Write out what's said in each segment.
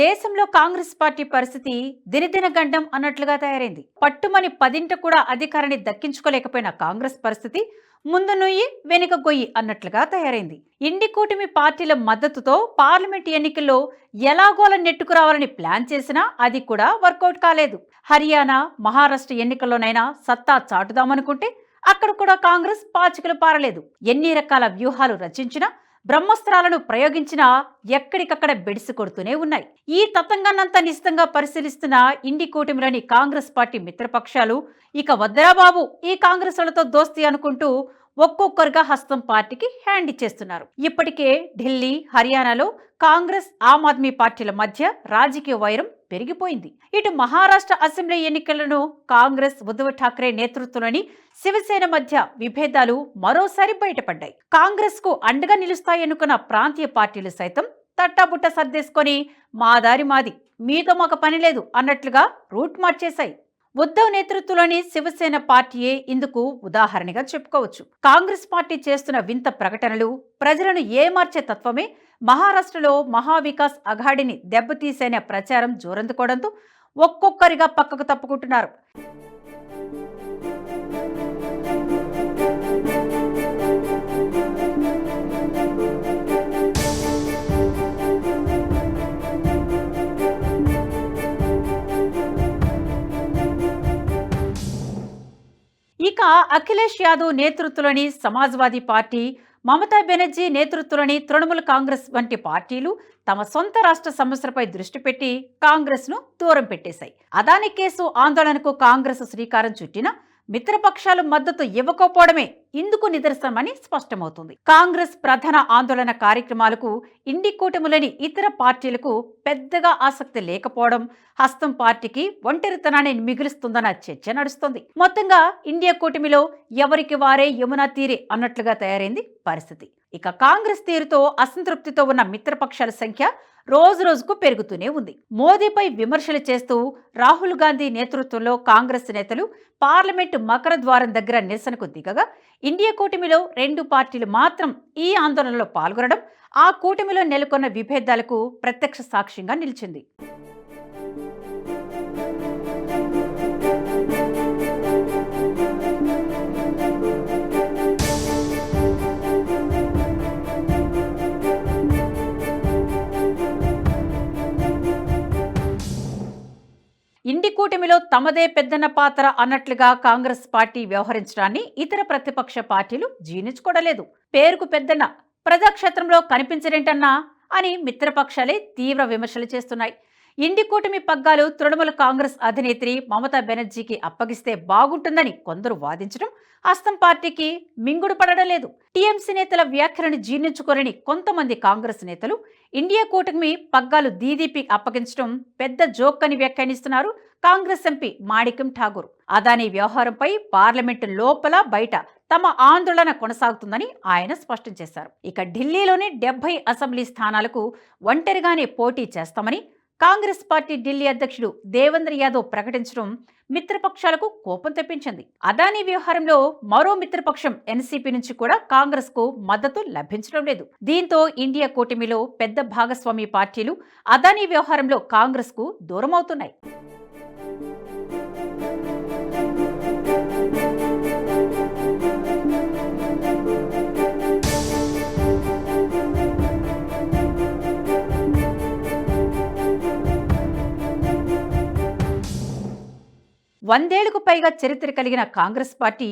దేశంలో కాంగ్రెస్ పార్టీ పరిస్థితి దినదిన గండం అన్నట్లుగా తయారైంది. పట్టుమని పదింట కూడా అధికారాన్ని దక్కించుకోలేకపోయిన కాంగ్రెస్ పరిస్థితి ముందు నుయ్యి వెనుక గొయ్యి అన్నట్లుగా తయారైంది. ఇండి కూటమి పార్టీల మద్దతుతో పార్లమెంట్ ఎన్నికల్లో ఎలాగోల నెట్టుకురావాలని ప్లాన్ చేసినా అది కూడా వర్కౌట్ కాలేదు. హర్యానా మహారాష్ట్ర ఎన్నికల్లోనైనా సత్తా చాటుదామనుకుంటే అక్కడ కూడా కాంగ్రెస్ పాచికలు పారలేదు. ఎన్ని రకాల వ్యూహాలు రచించినా బ్రహ్మస్త్రాలను ప్రయోగించినా ఎక్కడికక్కడ బెడిసి కొడుతూనే ఉన్నాయి. ఈ తతంగాన్నంతా నిశితంగా పరిశీలిస్తున్న ఇండి కూటమిలోని కాంగ్రెస్ పార్టీ మిత్రపక్షాలు ఇక వద్దరా బాబు ఈ కాంగ్రెస్లతో దోస్తి అనుకుంటూ ఒక్కొక్కరుగా హస్తం పార్టీకి హ్యాండ్ ఇచ్చేస్తున్నారు. ఇప్పటికే ఢిల్లీ హర్యానాలో కాంగ్రెస్ ఆమ్ ఆద్మీ పార్టీల మధ్య రాజకీయ వైరం పెరిగిపోయింది. ఇటు మహారాష్ట్ర అసెంబ్లీ ఎన్నికలను కాంగ్రెస్ ఉద్ధవ్ ఠాక్రే నేతృత్వంలోని శివసేన మధ్య విభేదాలు మరోసారి బయటపడ్డాయి. కాంగ్రెస్కు అండగా నిలుస్తాయనుకున్న ప్రాంతీయ పార్టీలు సైతం తట్టాబుట్ట సర్దేసుకొని మా దారి మాది మీతో మాకు పని లేదు అన్నట్లుగా రూట్ మార్చేశాయి. ఉద్ధవ్ నేతృత్వంలోని శివసేన పార్టీయే ఇందుకు ఉదాహరణగా చెప్పుకోవచ్చు. కాంగ్రెస్ పార్టీ చేస్తున్న వింత ప్రకటనలు ప్రజలను ఏమార్చే తత్వమే మహారాష్ట్రలో మహావికాస్ అఘాడిని దెబ్బతీసేనే ప్రచారం జోరందుకోవడంతో ఒక్కొక్కరిగా పక్కకు తప్పుకుంటున్నారు. ఇక అఖిలేష్ యాదవ్ నేతృత్వంలోని సమాజ్వాదీ పార్టీ మమతా బెనర్జీ నేతృత్వంలోని తృణమూల్ కాంగ్రెస్ వంటి పార్టీలు తమ సొంత రాష్ట్ర సమస్యలపై దృష్టి పెట్టి కాంగ్రెస్ను దూరం పెట్టేశాయి. అదాని కేసు ఆందోళనకు కాంగ్రెస్ శ్రీకారం చుట్టిన మిత్రపక్షాలు మద్దతు ఇవ్వకపోవడమే ఇందుకు నిదర్శనమని స్పష్టమవుతుంది. కాంగ్రెస్ ప్రధాన ఆందోళన కార్యక్రమాలకు ఇండి కూటమిలోని ఇతర పార్టీలకు పెద్దగా ఆసక్తి లేకపోవడం హస్తం పార్టీకి ఒంటరితనాన్ని మిగులుస్తుందన్న చర్చ నడుస్తుంది. మొత్తంగా ఇండియా కూటమిలో ఎవరికి వారే యమునా తీరే అన్నట్లుగా తయారైంది పరిస్థితి. ఇక కాంగ్రెస్ తీరుతో అసంతృప్తితో ఉన్న మిత్రపక్షాల సంఖ్య రోజు రోజుకు పెరుగుతూనే ఉంది. మోదీపై విమర్శలు చేస్తూ రాహుల్ గాంధీ నేతృత్వంలో కాంగ్రెస్ నేతలు పార్లమెంటు మకర ద్వారం దగ్గర నిరసనకు దిగగా ఇండియా కూటమిలో రెండు పార్టీలు మాత్రం ఈ ఆందోళనలో పాల్గొనడం ఆ కూటమిలో నెలకొన్న విభేదాలకు ప్రత్యక్ష సాక్ష్యంగా నిలిచింది. తమదే పెద్దన్న పాత్ర అన్నట్లుగా కాంగ్రెస్ పార్టీ వ్యవహరించడాన్ని ఇతర ప్రతిపక్ష పార్టీలు జీర్ణించుకోవడలేదు. పేరుకు పెద్దన్న ప్రజాక్షేత్రంలో కనిపించరేంటన్నా అని మిత్రపక్షాలే తీవ్ర విమర్శలు చేస్తున్నాయి. ఇండి కూటమి పగ్గాలు తృణమూల కాంగ్రెస్ అధినేత్రి మమతా బెనర్జీకి అప్పగిస్తే బాగుంటుందని కొందరు వాదించడం హస్తం పార్టీకి మింగుడు పడడం లేదు టీఎంసీ నేతల వ్యాఖ్యలను జీర్ణించుకోరని కొంతమంది కాంగ్రెస్ నేతలు ఇండియా కూటమి పగ్గాలు దీదీపీ అప్పగించడం పెద్ద జోక్ అని వ్యాఖ్యానిస్తున్నారు. కాంగ్రెస్ ఎంపీ మాణిక్యం ఠాగూర్. అదానీ వ్యవహారంపై పార్లమెంటు లోపల బయట తమ ఆందోళన కొనసాగుతుందని ఆయన స్పష్టం చేశారు. ఇక ఢిల్లీలోని డెబ్బై అసెంబ్లీ స్థానాలకు ఒంటరిగానే పోటీ చేస్తామని కాంగ్రెస్ పార్టీ ఢిల్లీ అధ్యక్షుడు దేవేంద్ర యాదవ్ ప్రకటించడం మిత్రపక్షాలకు కోపం తెప్పించింది. అదానీ వ్యవహారంలో మరో మిత్రపక్షం ఎన్సీపీ నుంచి కూడా కాంగ్రెస్కు మద్దతు లభించడం లేదు. దీంతో ఇండియా కూటమిలో పెద్ద భాగస్వామి పార్టీలు అదానీ వ్యవహారంలో కాంగ్రెస్కు దూరమవుతున్నాయి. వందేళ్ళకు పైగా చరిత్ర కలిగిన కాంగ్రెస్ పార్టీ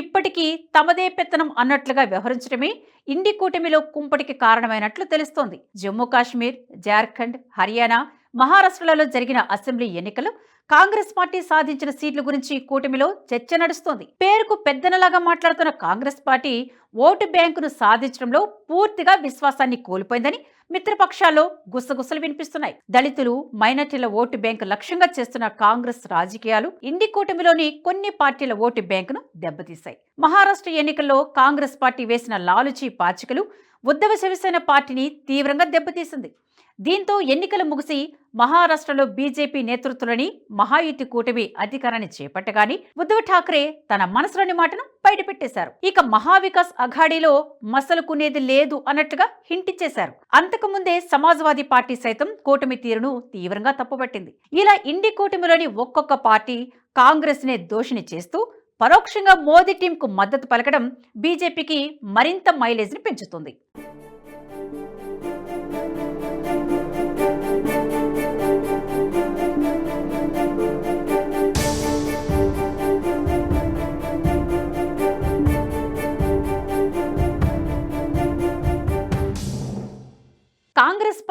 ఇప్పటికీ తమదే పెత్తనం అన్నట్లుగా వ్యవహరించడమే ఇండి కూటమిలో కుంపటికి కారణమైనట్లు తెలుస్తోంది. జమ్మూ కాశ్మీర్ జార్ఖండ్ హర్యానా మహారాష్ట్రలలో జరిగిన అసెంబ్లీ ఎన్నికలు కాంగ్రెస్ పార్టీ సాధించిన సీట్ల గురించి కూటమిలో చర్చ నడుస్తోంది. పేరుకు పెద్దనలాగా మాట్లాడుతున్న కాంగ్రెస్ పార్టీ ఓటు బ్యాంకును సాధించడంలో పూర్తిగా విశ్వాసాన్ని కోల్పోయిందని మిత్రపక్షాల్లో గుసగుసలు వినిపిస్తున్నాయి. దళితులు మైనార్టీల ఓటు బ్యాంకు లక్ష్యంగా చేస్తున్న కాంగ్రెస్ రాజకీయాలు ఇండి కూటమిలోని కొన్ని పార్టీల ఓటు బ్యాంకును దెబ్బతీశాయి. మహారాష్ట్ర ఎన్నికల్లో కాంగ్రెస్ పార్టీ వేసిన లాలుచీ పాచికలు ఉద్ధవ శివసేన పార్టీని తీవ్రంగా దెబ్బతీసింది. దీంతో ఎన్నికలు ముగిసి మహారాష్ట్రలో బీజేపీ నేతృత్వంలోని మహాయుతి కూటమి అధికారాన్ని చేపట్టగాని ఉద్ధవ్ ఠాక్రే తన మనసులోని మాటను బయటపెట్టేశారు. ఇక మహావికాస్ అఘాడీలో మసలుకునేది లేదు అన్నట్లుగా హింటిచ్చేశారు అంతకుముందే సమాజ్వాదీ పార్టీ సైతం కూటమి తీరును తీవ్రంగా తప్పుపట్టింది. ఇలా ఇండి కూటమిలోని ఒక్కొక్క పార్టీ కాంగ్రెస్నే దోషిని చేస్తూ పరోక్షంగా మోదీ టీంకు మద్దతు పలకడం బీజేపీకి మరింత మైలేజ్ని పెంచుతుంది.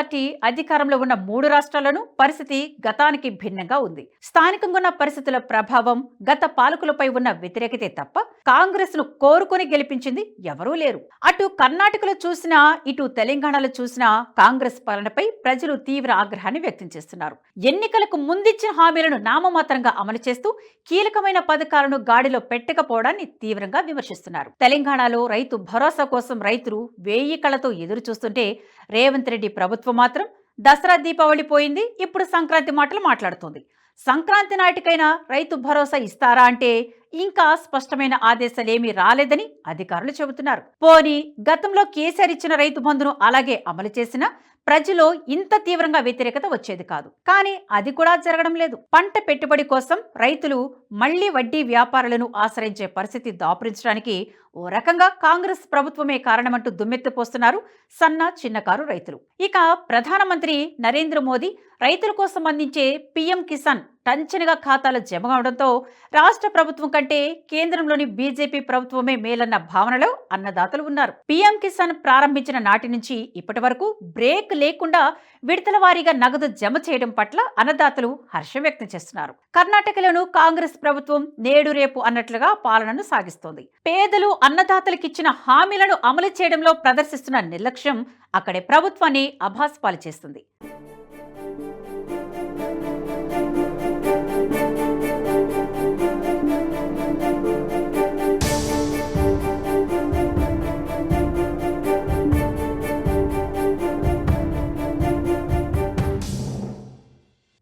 పార్టీ అధికారంలో ఉన్న మూడు రాష్ట్రాలను పరిస్థితి గతానికి భిన్నంగా ఉంది. స్థానికంగా ఉన్న పరిస్థితుల ప్రభావం గత పాలకులపై ఉన్న వ్యతిరేకతే తప్ప కాంగ్రెస్ను కోరుకుని గెలిపించింది ఎవరూ లేరు. అటు కర్ణాటకలో చూసినా ఇటు తెలంగాణలో చూసినా కాంగ్రెస్ పాలనపై ప్రజలు తీవ్ర ఆగ్రహాన్ని వ్యక్తం చేస్తున్నారు. ఎన్నికలకు ముందిచ్చిన హామీలను నామమాత్రంగా అమలు చేస్తూ కీలకమైన పథకాలను గాడిలో పెట్టకపోవడాన్ని తీవ్రంగా విమర్శిస్తున్నారు. తెలంగాణలో రైతు భరోసా కోసం రైతులు వేయికళతో ఎదురు చూస్తుంటే రేవంత్ రెడ్డి ప్రభుత్వం మాత్రం దసరా దీపావళి పోయింది. ఇప్పుడు సంక్రాంతి మాటలు మాట్లాడుతోంది. సంక్రాంతి నాటికైనా రైతు భరోసా ఇస్తారా అంటే ఇంకా స్పష్టమైన ఆదేశాలేమీ రాలేదని అధికారులు చెబుతున్నారు. పోనీ గతంలో కేసీఆర్ ఇచ్చిన రైతు బంధును అలాగే అమలు చేసినా ప్రజలో ఇంత తీవ్రంగా వ్యతిరేకత వచ్చేది కాదు. కానీ అది కూడా జరగడం లేదు. పంట పెట్టుబడి కోసం రైతులు మళ్ళీ వడ్డీ వ్యాపారులను ఆశ్రయించే పరిస్థితి దాపురించడానికి ఓ రకంగా కాంగ్రెస్ ప్రభుత్వమే కారణమంటూ దుమ్మెత్తిపోస్తున్నారు సన్న చిన్నకారు రైతులు. ఇక ప్రధానమంత్రి నరేంద్ర మోదీ రైతుల కోసం అందించే పీఎం కిసాన్ కంచెనగా ఖాతాలు జమ కావడంతో రాష్ట్ర ప్రభుత్వం కంటే కేంద్రంలోని బీజేపీ ప్రభుత్వమే మేలన్న భావనలో అన్నదాతలు ఉన్నారు. పీఎం కిసాన్ ప్రారంభించిన నాటి నుంచి ఇప్పటి వరకు బ్రేక్ లేకుండా విడతల వారీగా నగదు జమ చేయడం పట్ల అన్నదాతలు హర్షం వ్యక్తం చేస్తున్నారు. కర్ణాటకలోను కాంగ్రెస్ ప్రభుత్వం నేడు రేపు అన్నట్లుగా పాలనను సాగిస్తోంది. పేదలు అన్నదాతలకిచ్చిన హామీలను అమలు చేయడంలో ప్రదర్శిస్తున్న నిర్లక్ష్యం అక్కడి ప్రభుత్వాన్ని అభాస్పాలు చేస్తుంది.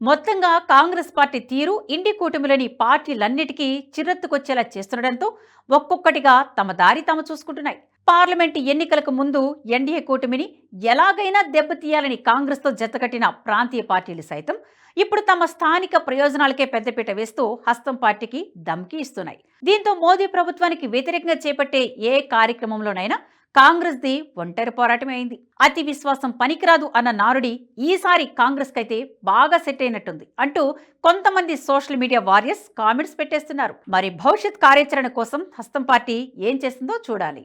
మొత్తంగా కాంగ్రెస్ పార్టీ తీరు ఇండి కూటమిలోని పార్టీలన్నిటికీ చిరెత్తుకొచ్చేలా చేస్తుండటంతో ఒక్కొక్కటిగా తమ దారి తాము చూసుకుంటున్నాయి. పార్లమెంటు ఎన్నికలకు ముందు ఎన్డీఏ కూటమిని ఎలాగైనా దెబ్బతీయాలని కాంగ్రెస్తో జతకట్టిన ప్రాంతీయ పార్టీలు సైతం ఇప్పుడు తమ స్థానిక ప్రయోజనాలకే పెద్దపీట వేస్తూ హస్తం పార్టీకి ధమ్కి ఇస్తున్నాయి. దీంతో మోదీ ప్రభుత్వానికి వ్యతిరేకంగా చేపట్టే ఏ కార్యక్రమంలోనైనా కాంగ్రెస్ది ఒంటరి పోరాటమే అయింది. అతి విశ్వాసం పనికిరాదు అన్న నారుడి ఈసారి కాంగ్రెస్కైతే బాగా సెట్ అయినట్టుంది అంటూ కొంతమంది సోషల్ మీడియా వారియర్స్ కామెంట్స్ పెట్టేస్తున్నారు. మరి భవిష్యత్ కార్యాచరణ కోసం హస్తం పార్టీ ఏం చేస్తుందో చూడాలి.